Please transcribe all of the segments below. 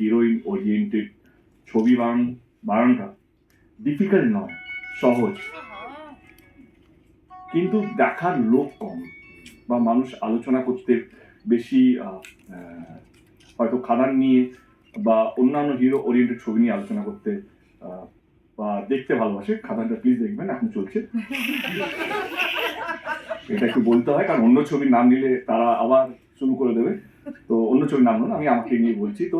Heroine oriented ছবি বানান বানানোটা ডিফিকাল্ট নয়, সহজ। কিন্তু দেখার লোক কম, বা মানুষ আলোচনা করতে বেশি হয়তো খাদান নিয়ে, বা অন্যান্য হিরো ওরিয়েন্টেড ছবি নিয়ে আলোচনা করতে বা দেখতে ভালোবাসে। খাদানটা প্লিজ দেখবেন, এখন চলছে। এটা একটু বলতে হয়, কারণ অন্য ছবির নাম নিলে তারা আবার শুরু করে দেবে। তো অন্য ছবির নাম নয় আমি আমাকে নিয়ে বলছি। তো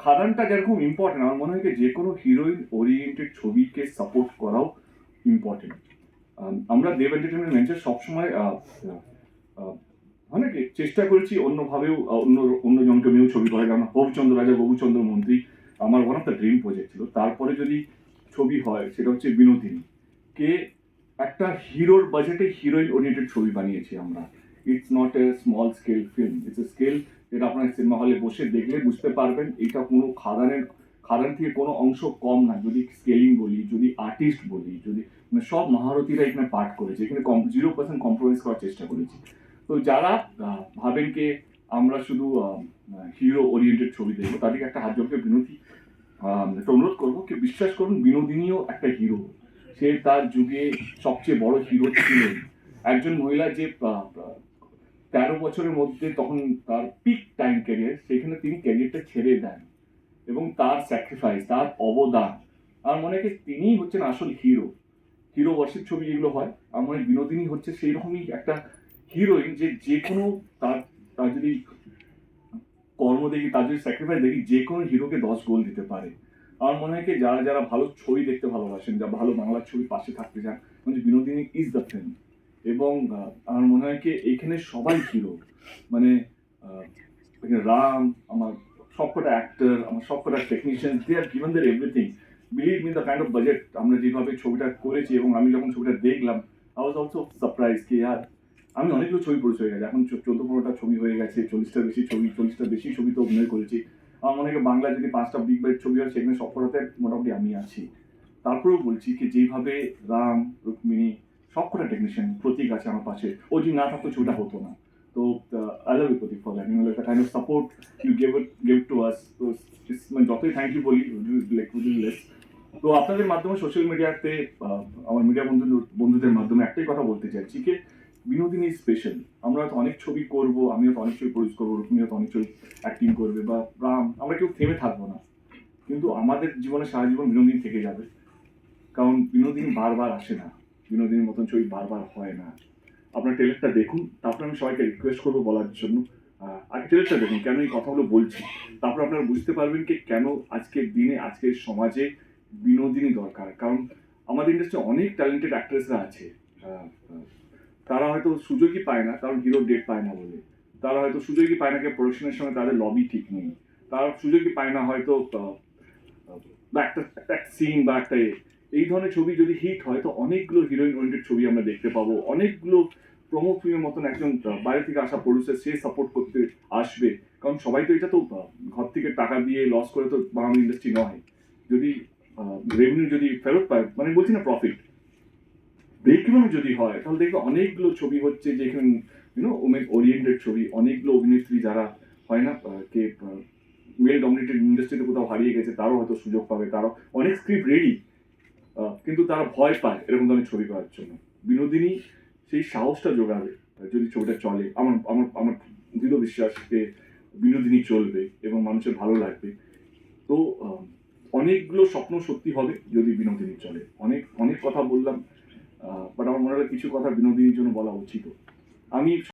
খাদানটা যেরকম ইম্পর্টেন্ট আমার মনে হয় যে কোনো হিরোইন ওরিয়েন্টেড ছবিকে সাপোর্ট করাও ইম্পর্টেন্ট আমরা দেব এন্টারটেনমেন্ট ভেঞ্চার সবসময় মানে চেষ্টা করেছি অন্যভাবেও অন্য অন্য জনকে নিয়েও ছবি করে কারণ প্রভুচন্দ্র রাজা প্রভুচন্দ্র মন্ত্রী, আমার one of the dream project ছিল। তারপরে যদি ছবি হয়, সেটা হচ্ছে বিনোদিনী। কে একটা হিরোর বাজেটে হিরোইন ওরিয়েন্টেড ছবি বানিয়েছি আমরা। It's not a small scale film it's a scale যেটা আপনার সিনেমা হলে বসে দেখলে বুঝতে পারবেন এটা কোনো খাদানের খাদান থেকে কোনো অংশ কম না। যদি স্কেলিং বলি যদি আর্টিস্ট বলি যদি মানে সব মহারথীরা এখানে পাঠ করেছে। এখানে কম জিরো পার্সেন্ট কম্প্রোমাইজ করার চেষ্টা করেছি। তো যারা ভাবেন কি আমরা শুধু হিরো ওরিয়েন্টেড ছবি দেখব তাদেরকে একটা হাত আহ, একটা অনুরোধ করব কি বিশ্বাস করুন বিনোদিনীও একটা হিরো সে তার যুগে সবচেয়ে বড় হিরো ছিলেন একজন মহিলা যে তেরো বছরের মধ্যে তখন তার পিক টাইম ক্যারিয়ার সেখানে তিনি ক্যারিয়ারটা ছেড়ে দেন এবং তার স্যাক্রিফাইস তার অবদান। আমার মনে হয় তিনিই হচ্ছেন আসল হিরো হিরো বর্ষের ছবি যেগুলো হয় আমার মনে বিনোদিনী হচ্ছে সেই রকমই একটা হিরোইন যে যে কোনো তার তার যদি কর্ম দেখি, তার যদি স্যাক্রিফাইস দেখি যে কোনো হিরোকে দশ গোল দিতে পারে। আমার মনে হয় যারা যারা ভালো ছবি দেখতে ভালোবাসেন যা ভালো বাংলার ছবি পাশে থাকতে চান বিনোদিনী ইজ দ্য ফিল্ম এবং আমার মনে হয় কি এখানে সবাই হিরো। মানে রাম, আমার সবকটা অ্যাক্টর আমার সবকটা technician they are given their everything believe me the kind of budget আমরা যেভাবে ছবিটা করেছি এবং আমি যখন ছবিটা দেখলাম আই ওয়াজ অলসো সারপ্রাইজ কি আর, আমি অনেকগুলো ছবি পরিচয় হয়ে গেছে। এখন চোদ্দ পনেরোটা ছবি হয়ে গেছে চল্লিশটার বেশি ছবি চল্লিশটার বেশি ছবি তো অভিনয় করেছি। আমার মনে হয় বাংলায় যদি পাঁচটা বিগ বাইট ছবি হয়, সেখানে সবকটাতে মোটামুটি আমি আছি। তারপরেও বলছি কি, যেভাবে রাম, রুক্মিণী সবকটা টেকনিশিয়ান প্রতীক আছে আমার পাশে। ও যদি না থাকতো ছবিটা হতো না। তো I love you Pratik for that you know kind of support you gave gave to us তো মানে যতই থ্যাংক ইউ বলি লাইক লেস তো আপনাদের মাধ্যমে সোশ্যাল মিডিয়াতে আমার মিডিয়া বন্ধু, বন্ধুদের মাধ্যমে একটাই কথা বলতে চাইছি কি, বিনোদিনী স্পেশাল আমরা হয়তো অনেক ছবি করব আমি হয়তো অনেক ছবি প্রডিউস করব রুক্মিণী হয়তো অনেক ছবি অ্যাক্টিং করবে বা রাম, আমরা কেউ থেমে থাকব না। কিন্তু আমাদের জীবনে সারা জীবন বিনোদিনী থেকে যাবে। কারণ বিনোদিনী বারবার আসে না। বিনোদিনীর মতন ছবি বারবার হয় না। আপনার ট্রেলারটা দেখুন, তারপর আমি সবাইকে রিকোয়েস্ট করব বলার জন্য। আগে ট্রেলারটা দেখুন, কেন এই কথাগুলো বলছি? তারপর আপনারা বুঝতে পারবেন কি কেন আজকের দিনে, আজকের সমাজে বিনোদিনী দরকার। কারণ আমাদের ইন্ডাস্ট্রি অনেক ট্যালেন্টেড অ্যাক্ট্রেসরা আছে। তারা হয়তো সুযোগই পায় না, কারণ হিরো ডেট পায় না বলে। তারা হয়তো সুযোগই পায় না কি প্রোডাকশনের সময় তাদের লবি ঠিক নেই। তারা সুযোগই পায় না হয়তো একটা একটা সিন বা একটা। এই ধরনের ছবি যদি হিট হয়, তো অনেকগুলো হিরোইন ওরিয়েন্টেড ছবি আমরা দেখতে পাবো। অনেকগুলো প্রমো ফিল্মের মতন একজন বাইরে থেকে আসা প্রডিউসার সে সাপোর্ট করতে আসবে। কারণ সবাই তো এটা তো ঘর থেকে টাকা দিয়ে লস করে তো বাংলা ইন্ডাস্ট্রি নয়। যদি রেভিনিউ যদি ফেরত পায় মানে বলছি না প্রফিট ব্রেক যদি হয়, তাহলে দেখবে অনেকগুলো ছবি হচ্ছে যেখানে ইউনো ওমেন ওরিয়েন্টেড ছবি, অনেকগুলো অভিনেত্রী যারা হয় না কে মেল ডমিনেটেড ইন্ডাস্ট্রিতে কোথাও হারিয়ে গেছে, তারও হয়তো সুযোগ পাবে, তারও অনেক স্ক্রিপ্ট রেডি কিন্তু তারা ভয় পায় এরকম ধরনের ছবি করার জন্য। বিনোদিনী সেই সাহসটা যোগাবে, যদি ছবিটা চলে। আমার আমার আমার দৃঢ় বিশ্বাস যে বিনোদিনী চলবে এবং মানুষের ভালো লাগবে। তো অনেকগুলো স্বপ্ন সত্যি হবে যদি বিনোদিনী চলে। অনেক অনেক কথা বললাম বাট আমার মনে হয় কিছু কথা বিনোদিনীর জন্য বলা উচিত। আমি